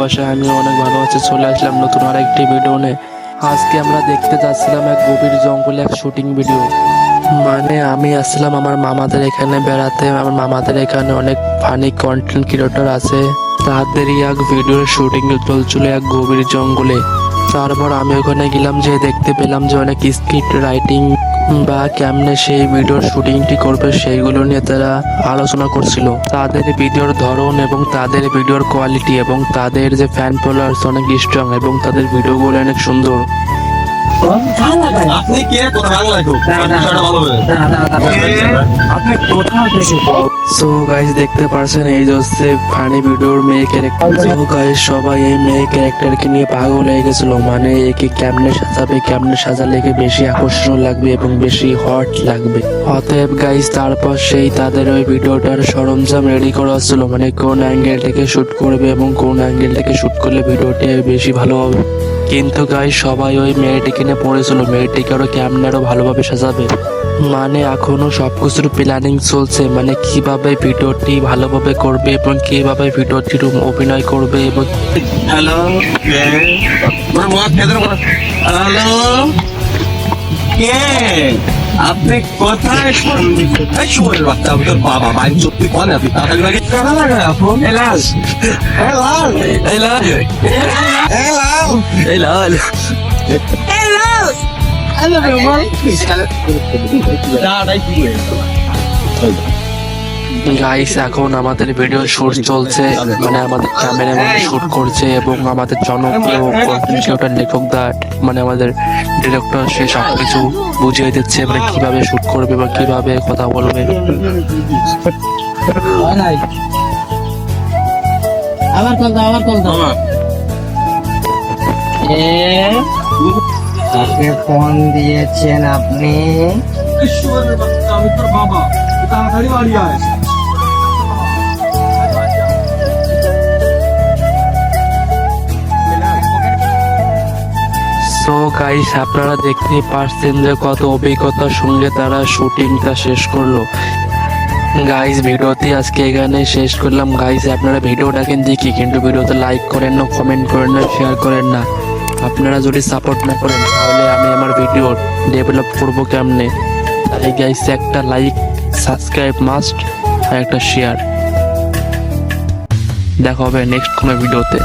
বাসায় আমি অনেক ভালো আছি, চলে আসলাম নতুন আরেকটি ভিডিও নিয়ে। আজকে আমরা দেখতে যাচ্ছিলাম এক গভীর জঙ্গলে এক শুটিং ভিডিও মানে আমি আসলাম আমার মামাদের এখানে বেড়াতে, আমার মামাদের এখানে অনেক ফানি কন্টেন্ট ক্রিয়েটর আছে। তাদেরই এক ভিডিও শুটিং চলছিল এক গভীর জঙ্গলে। তারপর আমি ওখানে গেলাম যে দেখতে পেলাম যে অনেক স্ক্রিপ্ট রাইটিং বা কেমনে সেই ভিডিওর শুটিংটি করবে সেইগুলো নিয়ে তারা আলোচনা করছিল। তাদের ভিডিওর ধরন এবং তাদের ভিডিওর কোয়ালিটি এবং তাদের যে ফ্যান ফলোয়ার্স অনেক স্ট্রং এবং তাদের ভিডিওগুলো অনেক সুন্দর। আপনি কে? কোথা বাংলায় খুব বিষয়টা ভালো হবে। আপনি কোথা থেকে সো গাইস দেখতে পারছেন এই যে হচ্ছে ফানি ভিডিওর মেয়ে ক্যারেক্টার সো গাইস সবাই এই মেয়ে ক্যারেক্টারকে নিয়ে পাগল হয়ে গেছিল। মানে একে কেমনে সাজাবে কেমনে সাজালে একে বেশি আকর্ষণ লাগবে এবং বেশি হট লাগবে। অতএব গাইস তারপর সেই তাদের ওই ভিডিওটার সরঞ্জাম রেডি করা হচ্ছিল। মানে কোন অ্যাঙ্গেল থেকে শুট করবে এবং কোন অ্যাঙ্গেল থেকে শুট করলে ভিডিওটি বেশি ভালো হবে। কিন্তু গাই সবাই ওই মেয়েটিকে নিয়ে পড়েছিল মেয়েটিকে আরও কেমন আরও ভালোভাবে সাজাবে? মানে এখনও সবকিছুর প্ল্যানিং চলছে। মানে কীভাবে ভিডিওটি ভালোভাবে করবে এবং কীভাবে ভিডিওটির অভিনয় করবে এবং হ্যালো হ্যালো কে? আপনি কোথায় এই শুয়োরের বাচ্চা আমি তোর বাবা ভাই সত্যি বলে আপনি তাড়াতাড়ি লাগে কারা লাগায় আপন এলাল এলাল এলাল এলাল দাঁড়াই কি গাইস এখন আমাদের ভিডিও শুট চলছে। মানে আমাদের ক্যামেরাম্যান শুট করছে এবং আমাদের জনপ্রিয় কন্টেন্ট লেখক দা মানে আমাদের ডিরেক্টর সে সব কিছু বুঝিয়ে দিচ্ছে মানে কীভাবে শুট করবে বা কীভাবে কথা বলবে। আবার কল দাও আবার কল দাও। আপনি ফোন দিয়েছেন আপনি? আমি তোর বাবা তাড়াতাড়ি বাড়ি আয়। সো গাইস আপনারা দেখতেই পারছেন যে কত অভিজ্ঞতার সঙ্গে তারা শুটিংটা শেষ করল। গাইস ভিডিওটি আজকে এখানে শেষ করলাম। গাইস আপনারা ভিডিওটা কিন্তু দেখি, কিন্তু ভিডিওতে লাইক করেন না কমেন্ট করেন না শেয়ার করেন না। আপনারা যদি সাপোর্ট না করেন, তাহলে আমি আমার ভিডিও ডেভেলপ করব কেমনে? তাই গাইস একটা লাইক সাবস্ক্রাইব মাস্ট আর একটা শেয়ার দেখা হবে নেক্সট কোনো ভিডিওতে।